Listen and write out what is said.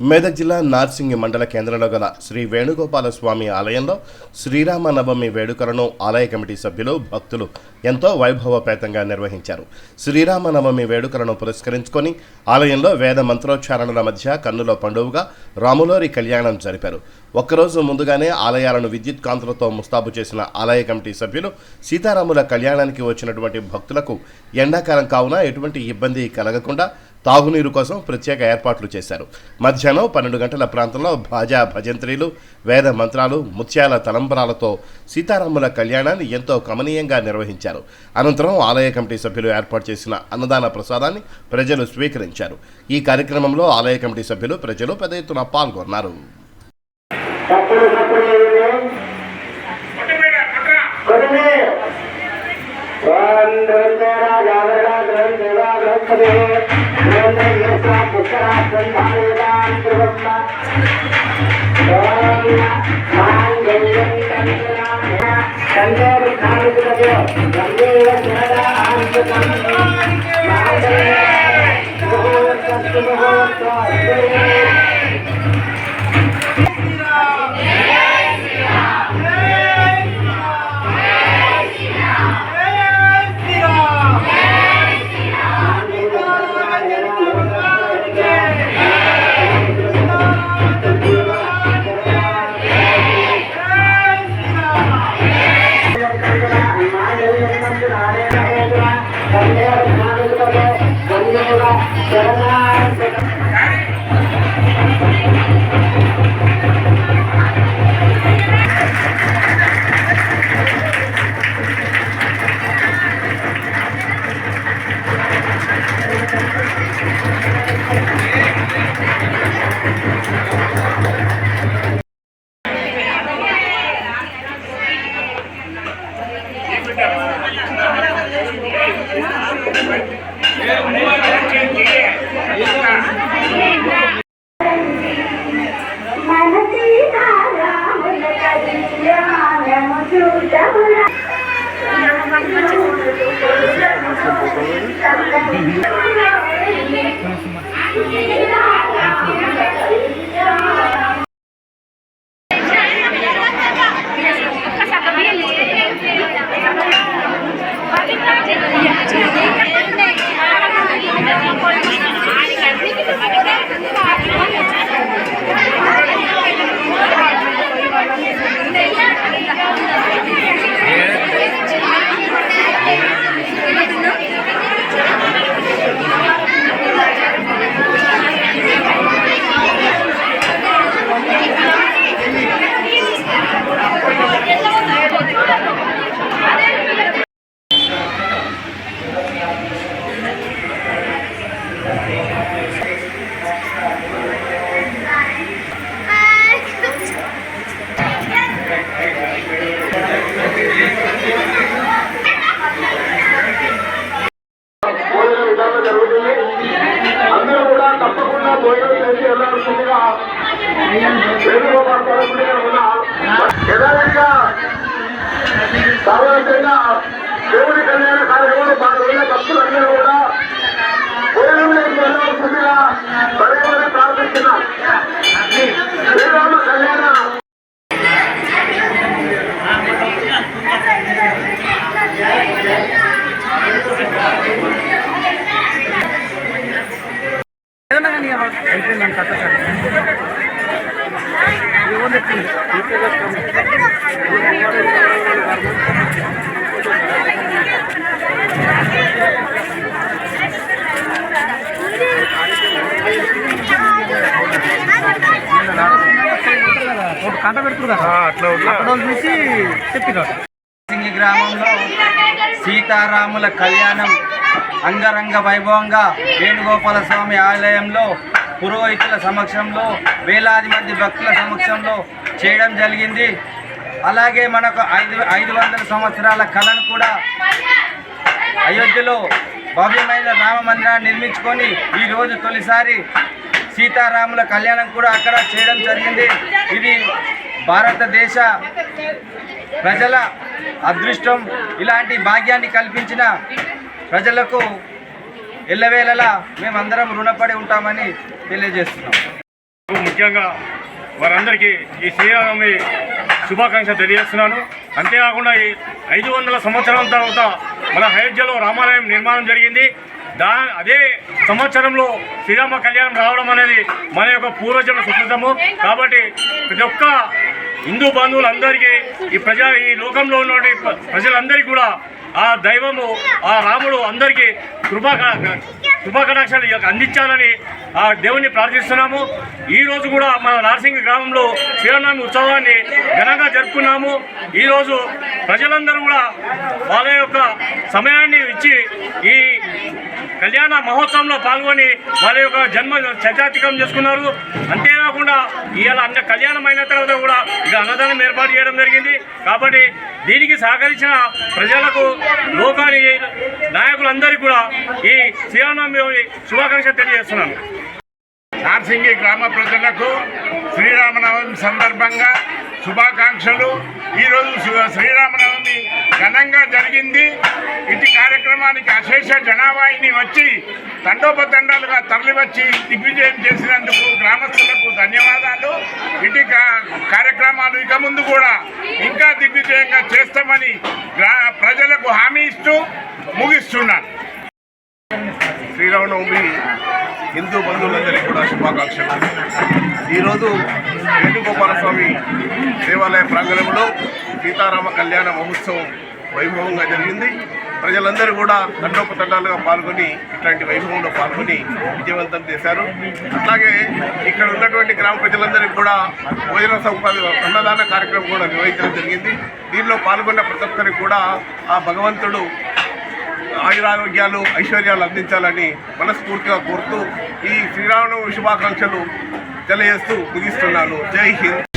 మెదక్ జిల్లా నార్సింగి మండల కేంద్రంలో గల శ్రీ వేణుగోపాల స్వామి ఆలయంలో శ్రీరామ నవమి వేడుకలను ఆలయ కమిటీ సభ్యులు భక్తులు ఎంతో వైభవపేతంగా నిర్వహించారు. శ్రీరామ నవమి వేడుకలను పురస్కరించుకొని ఆలయంలో వేద మంత్రోచ్చారణల మధ్య కన్నుల పండుగగా రాములోరి కళ్యాణం జరిపారు. ఒక్కరోజు ముందుగానే ఆలయాలను విద్యుత్ కాంతులతో ముస్తాబు చేసిన ఆలయ కమిటీ సభ్యులు సీతారాముల కళ్యాణానికి వచ్చినటువంటి భక్తులకు ఎండాకాలం కావున ఎటువంటి ఇబ్బంది కలగకుండా తాగునీరు కోసం ప్రత్యేక ఏర్పాట్లు చేశారు. మధ్యాహ్నం పన్నెండు గంటల ప్రాంతంలో భాజా భజంత్రీలు వేద మంత్రాలు ముత్యాల తలంబరాలతో సీతారాముల కళ్యాణాన్ని ఎంతో కమనీయంగా నిర్వహించారు. అనంతరం ఆలయ కమిటీ సభ్యులు ఏర్పాటు చేసిన అన్నదాన ప్రసాదాన్ని ప్రజలు స్వీకరించారు. ఈ కార్యక్రమంలో ఆలయ కమిటీ సభ్యులు ప్రజలు పెద్ద ఎత్తున పాల్గొన్నారు. Thank you. கண்டோடு காணுகிறதோ கங்கேய சேரா ஆரம்பித்தான் వందే మాతృ వందే జగన్నాథ భోజన విధంగా జరుగుతుంది. అందరూ కూడా తప్పకుండా భోజనం చేసి వెళ్ళాల్సిందిగా వేణుగోపాల స్వామి ఉన్న యథావిధిగా సామాన్యంగా దేవుడి కళ్యాణ కార్యక్రమంలో పాల్గొన్న భక్తులందరూ కూడా భోజనం చేసి వెళ్ళాల్సిందిగా పదే పదే ప్రార్థిస్తున్నాం శ్రీరామ కళ్యాణ కంట పెడుతురు కదా. అట్లా అక్కడ వాళ్ళు చూసి చెప్పినాడు సింగి గ్రామంలో సీతారాముల కళ్యాణం అంగరంగ వైభవంగా వేణుగోపాల స్వామి ఆలయంలో పురోహితుల సమక్షంలో వేలాది మంది భక్తుల సమక్షంలో చేయడం జరిగింది. అలాగే మనకు ఐదు ఐదు వందల సంవత్సరాల కళను కూడా అయోధ్యలో భవ్యమైన రామ మందిరాన్ని నిర్మించుకొని ఈరోజు తొలిసారి సీతారాముల కళ్యాణం కూడా అక్కడ చేయడం జరిగింది. ఇది భారతదేశ ప్రజల అదృష్టం. ఇలాంటి భాగ్యాన్ని కల్పించిన ప్రజలకు ఎల్లవేళలా మేమందరం రుణపడి ఉంటామని తెలియజేస్తున్నాం. ముఖ్యంగా వారందరికీ ఈ శ్రీరామి శుభాకాంక్ష తెలియజేస్తున్నాను. అంతేకాకుండా ఈ ఐదు వందల సంవత్సరాల తర్వాత మన అయోధ్యలో రామాలయం నిర్మాణం జరిగింది. దా అదే సంవత్సరంలో శ్రీరామ కళ్యాణం రావడం అనేది మన యొక్క పూర్వజన సుకృతము కాబట్టి ప్రతి ఒక్క హిందూ బంధువులందరికీ ఈ ప్రజా ఈ లోకంలో ఉన్నటువంటి ప్ర- ప్రజలందరికీ కూడా ఆ దైవము ఆ రాముడు అందరికీ కృపా కృపాకటాక్షాలు అందించాలని ఆ దేవుణ్ణి ప్రార్థిస్తున్నాము. ఈరోజు కూడా మన నార్సింగ్ గ్రామంలో శ్రీరామనవమి ఉత్సవాన్ని ఘనంగా జరుపుకున్నాము. ఈరోజు ప్రజలందరూ కూడా వాళ్ళ యొక్క సమయాన్ని ఇచ్చి ఈ కళ్యాణ మహోత్సవంలో పాల్గొని వాళ్ళ యొక్క జన్మ చరితాతికం చేసుకున్నారు. అంతేకాకుండా ఇవాళ అన్న కళ్యాణం అయిన తర్వాత కూడా ఇక అన్నదానం ఏర్పాటు చేయడం జరిగింది. కాబట్టి దీనికి సహకరించిన ప్రజలకు లోకాని నాయకులందరికీ కూడా ఈ శ్రీరామనవమి శుభాకాంక్ష తెలియజేస్తున్నాను. నార్సింగి గ్రామ ప్రజలకు శ్రీరామనవమి సందర్భంగా శుభాకాంక్షలు. ఈరోజు శ్రీరామనవమి ఘనంగా జరిగింది. ఇటు కార్యక్రమానికి అశేష జనాభాయిని వచ్చి తండోపతండాలుగా తరలివచ్చి దిగ్విజయం చేసినందుకు గ్రామస్తులకు ధన్యవాదాలు. ఇటు కా- కార్యక్రమాలు ఇక ముందు కూడా ఇంకా దిగ్విజయంగా చేస్తామని గ్రా ప్రజలకు హామీ ఇస్తూ ముగిస్తున్నాను. శ్రీరామనవమి హిందూ బంధువులందరికీ కూడా శుభాకాంక్షలు. ఈరోజు వేణుగోపాల స్వామి దేవాలయ ప్రాంగణంలో సీతారామ కళ్యాణ మహోత్సవం వైభవంగా జరిగింది. ప్రజలందరూ కూడా తండోపతండాలుగా పాల్గొని ఇట్లాంటి వైభవంలో పాల్గొని విజయవంతం చేశారు. అట్లాగే ఇక్కడ ఉన్నటువంటి గ్రామ ప్రజలందరికీ కూడా భోజన సౌకర్య అన్నదాన కార్యక్రమం కూడా నిర్వహించడం జరిగింది. దీనిలో పాల్గొన్న ప్రతి ఒక్కరికి కూడా ఆ భగవంతుడు ఆయురారోగ్యాలు ఐశ్వర్యాలు అందించాలని మనస్ఫూర్తిగా కోరుతూ ఈ శ్రీరామనవమి శుభాకాంక్షలు తెలియజేస్తూ ముగిస్తున్నాను. జై హింద్.